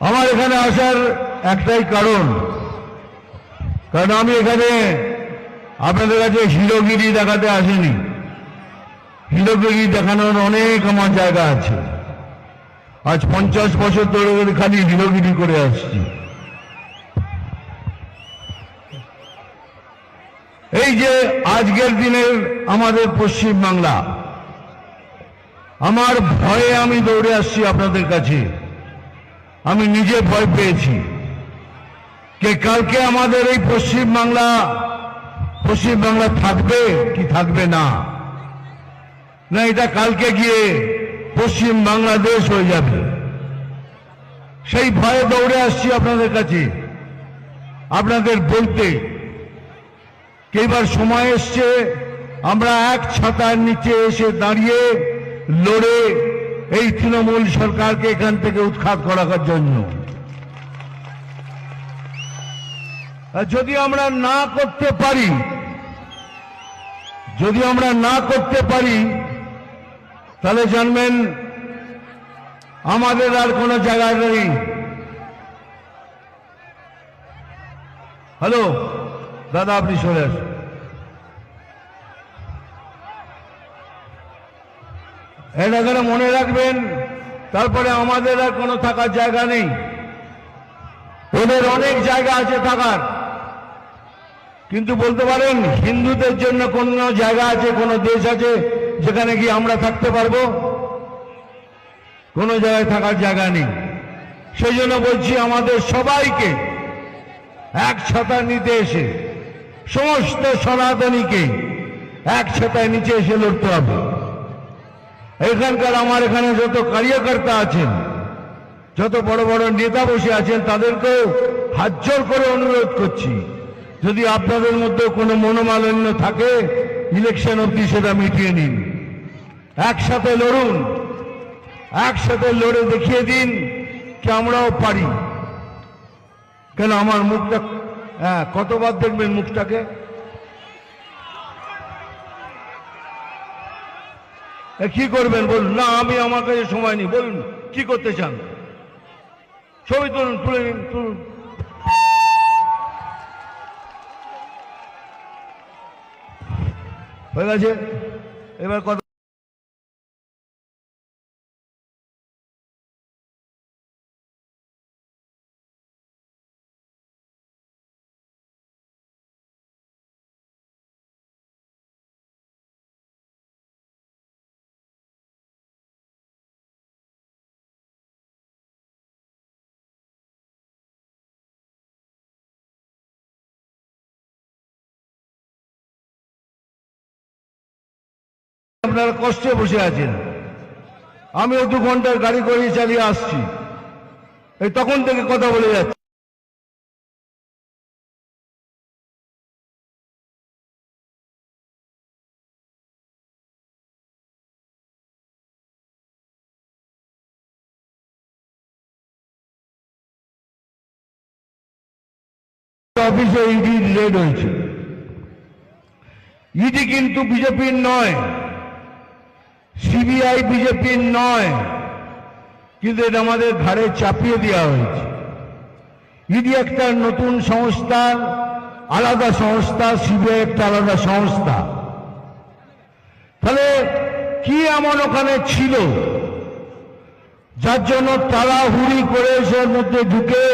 আমার এখানে আসার একটাই কারণ। কারণ আমি এখানে আপনাদের কাছে হিরোগিরি দেখাতে আসিনি। হিরোগিরি দেখানোর অনেক আমার জায়গা আছে। আজ পঞ্চাশ বছর ধরে খালি হিরোগিরি করে আসছি। এই যে আজকের দিনের আমাদের পশ্চিম বাংলা আমার ভয়ে আমি দৌড়ে আসছি আপনাদের কাছে। আমি নিজে ভয় পেয়েছি। কে কালকে আমাদের এই পশ্চিম বাংলা পশ্চিম বাংলা থাকবে কি থাকবে না? না, এটা কালকে গিয়ে পশ্চিম বাংলাদেশ হয়ে যাবে। সেই ভয়ে দৌড়ে আসছি আপনাদের কাছে। আপনাদের বলতে এইবার সময় এসছে, আমরা এক ছাতার নিচে এসে দাঁড়িয়ে লড়ে এই তৃণমূল সরকারকে এখান থেকে উৎখাত করার জন্য। যদি আমরা না করতে পারি, যদি আমরা না করতে পারি, তাহলে জানবেন, আমাদের আর কোনো জায়গা নেই। হ্যালো? দাদা, আপনি সরে আসুন। এটা করে মনে রাখবেন, তারপরে আমাদের আর কোনো থাকার জায়গা নেই। ওদের অনেক জায়গা আছে থাকার। কিন্তু বলতে পারেন, হিন্দুদের জন্য কোনো জায়গা আছে, কোনো দেশ আছে, যেখানে গিয়ে আমরা থাকতে পারব? কোনো জায়গায় থাকার জায়গা নেই। সেই জন্য বলছি, আমাদের সবাইকে এক ছাতার নিতে এসে, সমস্ত সনাতনীকে এক ছাতায় নিচে এসে লড়তে হবে। এখানকার আমার এখানে যত কার্যকর্তা আছেন, যত বড় বড় নেতা বসে আছেন, তাদেরকেও হাত জোর করে অনুরোধ করছি, যদি আপনাদের মধ্যে কোনো মনোমালিন্য থাকে ইলেকশন অবধি সেটা মিটিয়ে নিন। একসাথে লড়ুন, একসাথে লড়ে দেখিয়ে দিন কি আমরাও পারি। কেন আমার মুখটা হ্যাঁ কতবার দেখবেন মুখটাকে? কি করবেন? বলুন। না, আমি আমার কাছে সময় নেই। বলুন, কি করতে চান? ছবি তুলুন, তুলে নিন, তুলুন। হয়ে গেছে? এবার কথা আপনারা কষ্টে বসে আছেন। আমিও দু ঘণ্টার গাড়ি করে চালিয়ে আসছি। এই তখন থেকে কথা বলে যাচ্ছি। অফিসে ইডি রেড হয়েছে। ইডি কিন্তু বিজেপির নয়। সিবিআই বিজেপির নয়। কিন্তু এটা আমাদের ঘাড়ে চাপিয়ে দেওয়া হয়েছে। ইডি একটা নতুন সংস্থা, আলাদা সংস্থা, সিবিআই একটা আলাদা সংস্থা। তাহলে কি এমন ওখানে ছিল? যার জন্য তাড়াহুড়ি করে এসের মধ্যে ঢুকে